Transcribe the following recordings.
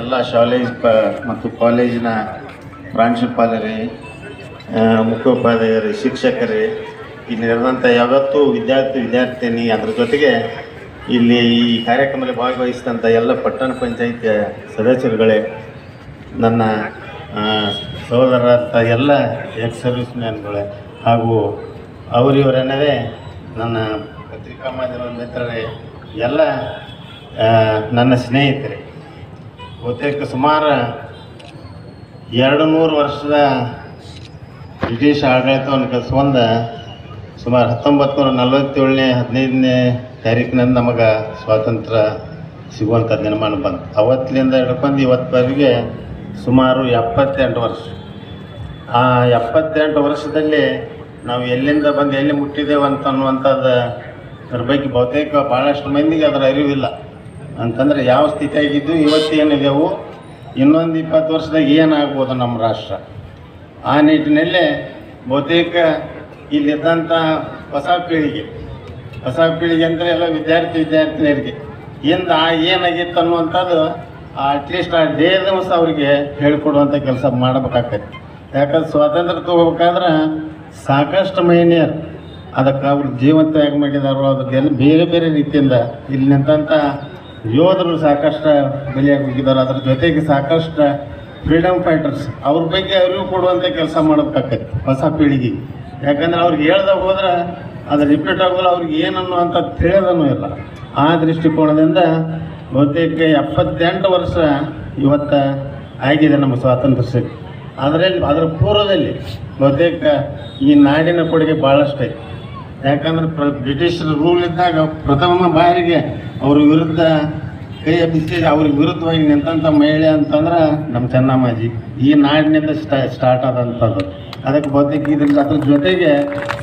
ಎಲ್ಲ ಶಾಲೇಜ್ ಪ ಮತ್ತು ಕಾಲೇಜಿನ ಪ್ರಾಂಶುಪಾಲರೇ ಮುಖ್ಯೋಪಾಧ್ಯಾಯರೇ, ಶಿಕ್ಷಕರೇ, ಇಲ್ಲಿ ನಡೆದಂಥ ಯಾವತ್ತೂ ವಿದ್ಯಾರ್ಥಿ, ವಿದ್ಯಾರ್ಥಿನಿ ಅದ್ರ ಜೊತೆಗೆ ಇಲ್ಲಿ ಈ ಕಾರ್ಯಕ್ರಮದಲ್ಲಿ ಭಾಗವಹಿಸಿದಂಥ ಎಲ್ಲ ಪಟ್ಟಣ ಪಂಚಾಯಿತಿಯ ಸದಸ್ಯರುಗಳೇ, ನನ್ನ ಸಹೋದರ ಎಲ್ಲ ಎಕ್ಸ್ ಸರ್ವಿಸ್ ಮ್ಯಾನ್ಗಳೇ ಹಾಗೂ ಅವರಿವರೆನ್ನದೇ ನನ್ನ ಪತ್ರಿಕಾ ಮಾಧ್ಯಮ ಮಿತ್ರರೇ, ಎಲ್ಲ ನನ್ನ ಸ್ನೇಹಿತರೆ ಬಹುತೇಕ ಸುಮಾರು ಎರಡು ನೂರು ವರ್ಷದ ಬ್ರಿಟಿಷ್ ಆಡಳಿತವನ್ನು ಕಲಿಸ್ಕೊಂಡ ಸುಮಾರು ಹತ್ತೊಂಬತ್ತು ನೂರ ನಲವತ್ತೇಳನೇ, ಹದಿನೈದನೇ ತಾರೀಕಿನಂದು ನಮಗೆ ಸ್ವಾತಂತ್ರ್ಯ ಸಿಗುವಂಥ ದಿನಮಾನ ಬಂತು. ಅವತ್ತಿನಿಂದ ಹಿಡ್ಕೊಂಡು ಇವತ್ತವರೆಗೆ ಸುಮಾರು ಎಪ್ಪತ್ತೆಂಟು ವರ್ಷ. ಆ ಎಪ್ಪತ್ತೆಂಟು ವರ್ಷದಲ್ಲಿ ನಾವು ಎಲ್ಲಿಂದ ಬಂದು ಎಲ್ಲಿ ಮುಟ್ಟಿದ್ದೇವೆ ಅನ್ನುವಂಥದ್ದು ಅದ್ರ ಬಗ್ಗೆ ಬಹುತೇಕ ಭಾಳಷ್ಟು ಮಂದಿಗೆ ಅದರ ಅರಿವಿಲ್ಲ. ಅಂತಂದರೆ ಯಾವ ಸ್ಥಿತಿಯಾಗಿದ್ದು ಇವತ್ತು ಏನಿದೆವು? ಇನ್ನೊಂದು ಇಪ್ಪತ್ತು ವರ್ಷದಾಗ ಏನಾಗ್ಬೋದು ನಮ್ಮ ರಾಷ್ಟ್ರ? ಆ ನಿಟ್ಟಿನಲ್ಲಿ ಬಹುತೇಕ ಇಲ್ಲಿದ್ದಂಥ ಹೊಸ ಪೀಳಿಗೆ ಹೊಸ ಪೀಳಿಗೆ ಅಂದರೆ ಎಲ್ಲ ವಿದ್ಯಾರ್ಥಿ ವಿದ್ಯಾರ್ಥಿನಿಯರಿಗೆ ಇಂದ ಏನಾಗಿತ್ತು ಅನ್ನುವಂಥದ್ದು ಅಟ್ಲೀಸ್ಟ್ ಆ ಡೇ ದಿವಸ ಅವರಿಗೆ ಹೇಳ್ಕೊಡುವಂಥ ಕೆಲಸ ಮಾಡಬೇಕಾಗ್ತದೆ. ಯಾಕಂದ್ರೆ ಸ್ವಾತಂತ್ರ್ಯ ತಗೋಬೇಕಾದ್ರೆ ಸಾಕಷ್ಟು ಮಹಿಳೆಯರು ಅದಕ್ಕೆ ಅವ್ರು ಹೇಗೆ ಮಾಡಿದಾರೋ ಅದಕ್ಕೆಲ್ಲ ಬೇರೆ ಬೇರೆ ರೀತಿಯಿಂದ ಇಲ್ಲಿ ನಿಂತಂಥ ಯೋಧರು ಸಾಕಷ್ಟು ಬಲಿಯಾಗಿ ಹೋಗಿದ್ದಾರೆ. ಅದ್ರ ಜೊತೆಗೆ ಸಾಕಷ್ಟು ಫ್ರೀಡಮ್ ಫೈಟರ್ಸ್ ಅವ್ರ ಬಗ್ಗೆ ಅರಿವು ಕೊಡುವಂಥ ಕೆಲಸ ಮಾಡೋದಕ್ಕಾಗತ್ತೆ ಹೊಸ ಪೀಳಿಗೆ. ಯಾಕಂದ್ರೆ ಅವ್ರಿಗೆ ಹೇಳ್ದಾಗ ಹೋದ್ರೆ ಅದು ರಿಪೀಟ್ ಆಗೋಲ್ಲ ಅವ್ರಿಗೆ ಏನನ್ನು ಅಂತ ತಿಳಿಯೋದನ್ನು ಇಲ್ಲ. ಆ ದೃಷ್ಟಿಕೋನದಿಂದ ಬಹುತೇಕ ಎಪ್ಪತ್ತೆಂಟು ವರ್ಷ ಇವತ್ತು ಆಗಿದೆ ನಮ್ಮ ಸ್ವಾತಂತ್ರ್ಯ ಸಿಕ್ಕಿ ಅದರಲ್ಲಿ, ಅದರ ಪೂರ್ವದಲ್ಲಿ ಬಹುತೇಕ ಈ ನಾಡಿನ ಕೊಡುಗೆ ಭಾಳಷ್ಟು ಐತೆ ಯಾಕಂದ್ರೆ ಪ್ರ ಬ್ರಿಟಿಷರ ರೂಲ್ ಇದ್ದಾಗ ಪ್ರಥಮ ಬಾರಿಗೆ ಅವ್ರ ವಿರುದ್ಧ ಕೈ ಎಬ್ಬಿಸಿ ಅವ್ರಿಗೆ ವಿರುದ್ಧವಾಗಿ ನಿಂತಂಥ ಮಹಿಳೆ ಅಂತಂದ್ರೆ ನಮ್ಮ ಚೆನ್ನಮ್ಮಾಜಿ. ಈ ನಾಡಿನಿಂದ ಸ್ಟಾ ಸ್ಟಾರ್ಟ್ ಆದಂಥದ್ದು ಅದಕ್ಕೆ ಬೌದ್ಧಿಕ ಇದ್ರಿಂದ ಅದ್ರ ಜೊತೆಗೆ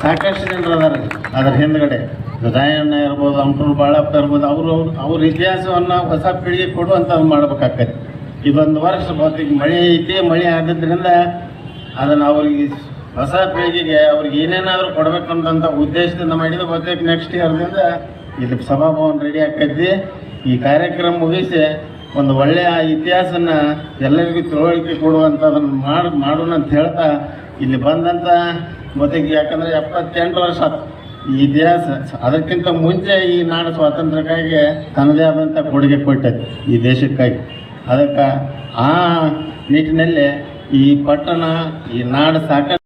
ಸಾಕಷ್ಟು ಜನರು ಅದಾರ ಅದ್ರ ಹಿಂದ್ಗಡೆ ರಾಯಣ್ಣ ಇರ್ಬೋದು, ಅಂಟೂರು ಬಾಳಪ್ಪ ಇರ್ಬೋದು, ಅವರು ಅವ್ರ ಇತಿಹಾಸವನ್ನು ಹೊಸ ಪೀಳಿಗೆ ಕೊಡುವಂಥದ್ದು ಮಾಡ್ಬೇಕಾಗತ್ತೆ ಇದೊಂದು ವರ್ಷ ಬೌದ್ಧಿಕ ಮಳೆ ಐತಿ, ಮಳೆ ಆಗಿದ್ದರಿಂದ ಅದನ್ನು ಅವ್ರಿಗೆ ಹೊಸ ಪೀಳಿಗೆಗೆ ಅವ್ರಿಗೆ ಏನೇನಾದರೂ ಅಂತ ಉದ್ದೇಶದಿಂದ ಮಾಡಿದ ಬಹುತೇಕ ನೆಕ್ಸ್ಟ್ ಇಯರ್ದಿಂದ ಇಲ್ಲಿ ಸಭಾಭವನ ರೆಡಿ ಆಕೈತಿ ಈ ಕಾರ್ಯಕ್ರಮ ಮುಗಿಸಿ ಒಂದು ಒಳ್ಳೆಯ ಇತಿಹಾಸನ ಎಲ್ಲರಿಗೂ ತಿಳುವಳಿಕೆ ಕೊಡುವಂಥದ್ದನ್ನು ಮಾಡಿ, ಮಾಡೋಣ ಅಂತ ಹೇಳ್ತಾ ಇಲ್ಲಿ ಬಂದಂಥ ಮತ್ತೆ ಯಾಕಂದರೆ ಎಪ್ಪತ್ತೆಂಟು ವರ್ಷ ಈ ಇತಿಹಾಸ. ಅದಕ್ಕಿಂತ ಮುಂಚೆ ಈ ನಾಡು ಸ್ವಾತಂತ್ರ್ಯಕ್ಕಾಗಿ ತನ್ನದೇ ಆದಂಥ ಕೊಡುಗೆ ಕೊಟ್ಟೈತಿ ಈ ದೇಶಕ್ಕಾಗಿ. ಅದಕ್ಕೆ ಆ ನಿಟ್ಟಿನಲ್ಲಿ ಈ ಪಟ್ಟಣ, ಈ ನಾಡು ಸಾಕಷ್ಟು